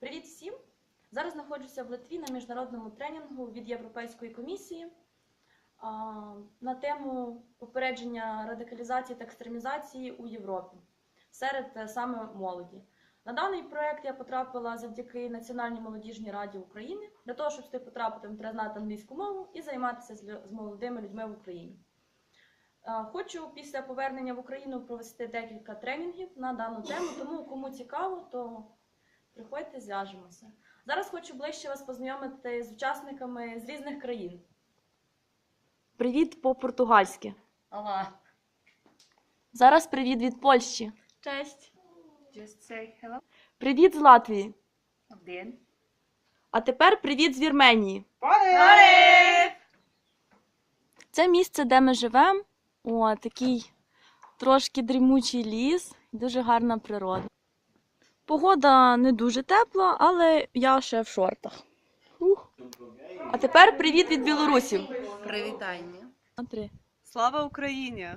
Привіт всім! Зараз знаходжуся в Литві на міжнародному тренінгу від Європейської комісії на тему попередження радикалізації та екстремізації у Європі серед е, саме молоді. На даний проект я потрапила завдяки Національній молодіжній раді України. Для того, щоб сюди потрапити, треба знати англійську мову і займатися з молодими людьми в Україні. Хочу після повернення в Україну провести декілька тренінгів на дану тему, тому кому цікаво, то приходьте, зв'яжемося. Зараз хочу ближче вас познайомити з учасниками з різних країн. Привіт по-португальськи. Olá. Зараз привіт від Польщі. Cześć. Just say hello. Привіт з Латвії. Один. А тепер привіт з Вірменії. Це місце, де ми живемо. О, такий трошки дрімучий ліс, дуже гарна природа. Погода не дуже тепла, але я ще в шортах. Ух. А тепер привіт від білорусів. Привітання. Три. Слава Україні!